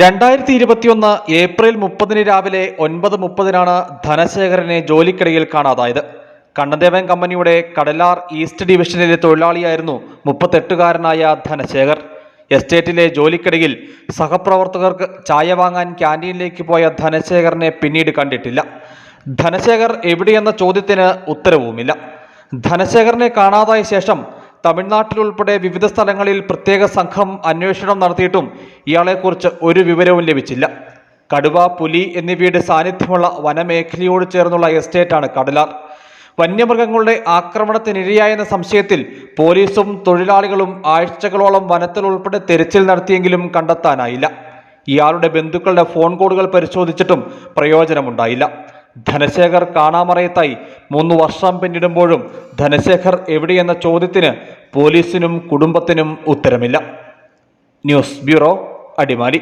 രണ്ടായിരത്തി ഇരുപത്തിയൊന്ന് ഏപ്രിൽ മുപ്പതിന് രാവിലെ ഒൻപത് മുപ്പതിനാണ് ധനശേഖരനെ ജോലിക്കിടയിൽ കാണാതായത്. കണ്ണദേവൻ കമ്പനിയുടെ കടലാർ ഈസ്റ്റ് ഡിവിഷനിലെ തൊഴിലാളിയായിരുന്നു മുപ്പത്തെട്ടുകാരനായ ധനശേഖർ. എസ്റ്റേറ്റിലെ ജോലിക്കിടയിൽ സഹപ്രവർത്തകർക്ക് ചായ വാങ്ങാൻ ക്യാന്റീനിലേക്ക് പോയ ധനശേഖരനെ പിന്നീട് കണ്ടിട്ടില്ല. ധനശേഖർ എവിടെയെന്ന ചോദ്യത്തിന് ഉത്തരവുമില്ല. ധനശേഖരനെ കാണാതായ ശേഷം തമിഴ്നാട്ടിലുൾപ്പെടെ വിവിധ സ്ഥലങ്ങളിൽ പ്രത്യേക സംഘം അന്വേഷണം നടത്തിയിട്ടും ഇയാളെക്കുറിച്ച് ഒരു വിവരവും ലഭിച്ചില്ല. കടുവ പുലി എന്നിവയുടെ സാന്നിധ്യമുള്ള വനമേഖലയോട് ചേർന്നുള്ള എസ്റ്റേറ്റാണ് കടലാർ. വന്യമൃഗങ്ങളുടെ ആക്രമണത്തിനിരയായെന്ന സംശയത്തിൽ പോലീസും തൊഴിലാളികളും ആഴ്ചകളോളം വനത്തിൽ ഉൾപ്പെടെ തെരച്ചിൽ നടത്തിയെങ്കിലും കണ്ടെത്താനായില്ല. ഇയാളുടെ ബന്ധുക്കളുടെ ഫോൺ കോളുകൾ പരിശോധിച്ചിട്ടും പ്രയോജനമുണ്ടായില്ല. ധനശേഖർ കാണാമറയത്തായി മൂന്ന് വർഷം പിന്നിടുമ്പോഴും ധനശേഖർ എവിടെയെന്ന ചോദ്യത്തിന് പോലീസിനും കുടുംബത്തിനും ഉത്തരമില്ല. News bureau Adimali.